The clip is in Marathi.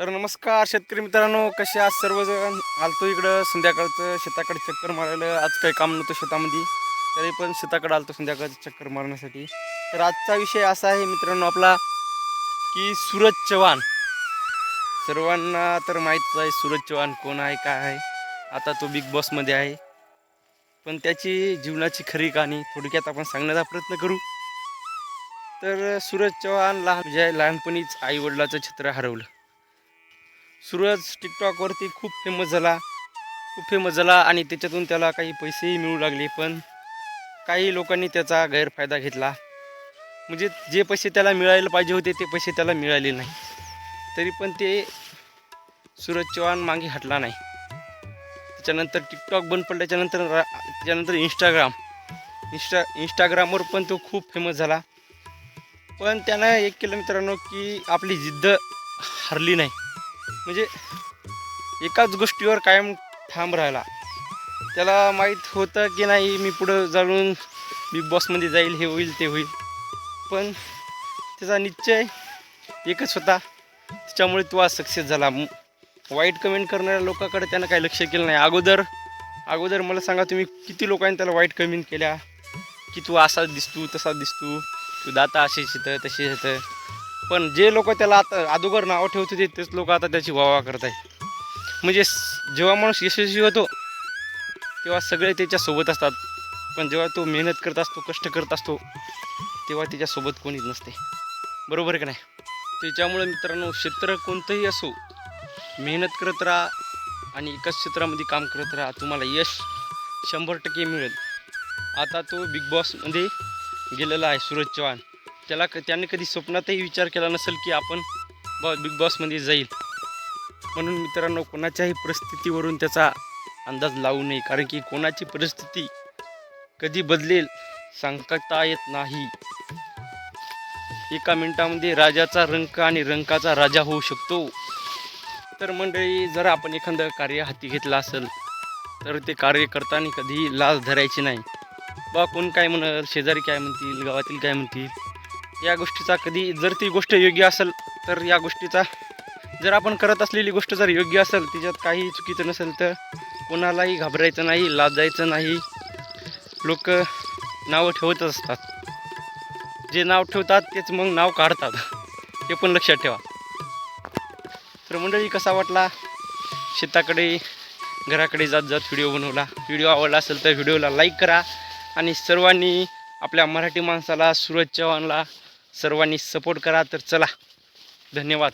तर नमस्कार शेतकरी मित्रांनो कसे आज सर्वजण आलतो इकडं. संध्याकाळचं शेताकडे चक्कर मारायला. आज काही काम नव्हतं शेतामध्ये. तरी पण शेताकडे आलतो संध्याकाळचं चक्कर मारण्यासाठी. तर आजचा विषय असा आहे मित्रांनो आपला की सूरज चव्हाण. सर्वांना तर माहीतच आहे सूरज चव्हाण कोण आहे काय आहे. आता तो बिग बॉसमध्ये आहे. पण त्याची जीवनाची खरी कहाणी थोडक्यात आपण सांगण्याचा प्रयत्न करू. तर सूरज चव्हाण लहान म्हणजे लहानपणीच आई वडिलाचं चित्र हरवलं. सूरज टिकटॉकवरती खूप फेमस झाला. खूप फेमस झाला आणि त्याच्यातून त्याला काही पैसेही मिळू लागले पण काही लोकांनी त्याचा गैरफायदा घेतला. म्हणजे जे पैसे त्याला मिळायला पाहिजे होते ते पैसे त्याला मिळाले नाही. तरी पण ते सूरज चव्हाण मागे हटला नाही. त्याच्यानंतर टिकटॉक बंद पडल्याच्यानंतर रा त्याच्यानंतर इंस्टाग्राम इंस्टा इंस्टाग्रामवर पण तो खूप फेमस झाला. पण त्यानं एक केलं मित्रांनो की आपली जिद्द हरली नाही. म्हणजे एकाच गोष्टीवर कायम ठाम राहिला त्याला माहीत होतं की नाही मी पुढं जाऊन बिग बॉसमध्ये जाईल हे होईल ते होईल. पण त्याचा निश्चय एकच होता. त्याच्यामुळे तो आज सक्सेस झाला. वाईट कमेंट करणाऱ्या लोकांकडे त्यानं काही लक्ष केलं नाही. अगोदर अगोदर मला सांगा तुम्ही किती लोकांनी त्याला वाईट कमेंट केल्या? की तू असा दिसतो तसा दिसतो. तू दाता असे येतं तसे येतं पण जे लोक त्याला आता अगोदर नावं ठेवत होते तेच लोक आता त्याची वावा करत आहेत. म्हणजे जेव्हा माणूस यशस्वी होतो तेव्हा सगळे त्याच्यासोबत असतात. पण जेव्हा तो मेहनत करत असतो कष्ट करत असतो तेव्हा त्याच्यासोबत कोणीच नसते. बरोबर आहे का नाही? त्याच्यामुळे मित्रांनो क्षेत्र कोणतंही असो मेहनत करत राहा आणि एकाच क्षेत्रामध्ये काम करत राहा. तुम्हाला यश शंभर टक्के मिळेल. आता तो बिग बॉसमध्ये गेलेला आहे सूरज चव्हाण. त्याला क त्याने कधी स्वप्नातही विचार केला नसेल की आपण ब बिग बॉसमध्ये जाईल. म्हणून मित्रांनो कोणाच्याही परिस्थितीवरून त्याचा अंदाज लावू नये. कारण की कोणाची परिस्थिती कधी बदलेल सांगता येत नाही. एका मिनिटामध्ये राजाचा रंक आणि रंकाचा राजा होऊ शकतो. तर मंडळी जर आपण एखादं कार्य हाती घेतलं असेल तर ते कार्य करताना कधीही लाज धरायची नाही. बा कोण काय म्हणल शेजारी काय म्हणतील गावातील काय म्हणतील? या गोष्टीचा कधी जर ती गोष्ट योग्य असेल तर या गोष्टीचा जर आपण करत असलेली गोष्ट जर योग्य असेल तिच्यात काही चुकीचं नसेल तर कोणालाही घाबरायचं नाही लाजायचं नाही. लोक नावं ठेवतच असतात. जे नाव ठेवतात तेच मग नाव काढतात. हे पण लक्षात ठेवा. तर मंडळी कसा वाटला? शेताकडे घराकडे जात जात व्हिडिओ बनवला. व्हिडिओ आवडला असेल तर व्हिडिओला लाईक करा आणि सर्वांनी आपल्या मराठी माणसाला सूरज चव्हाणला सर्वांनी सपोर्ट करा तर चला. धन्यवाद.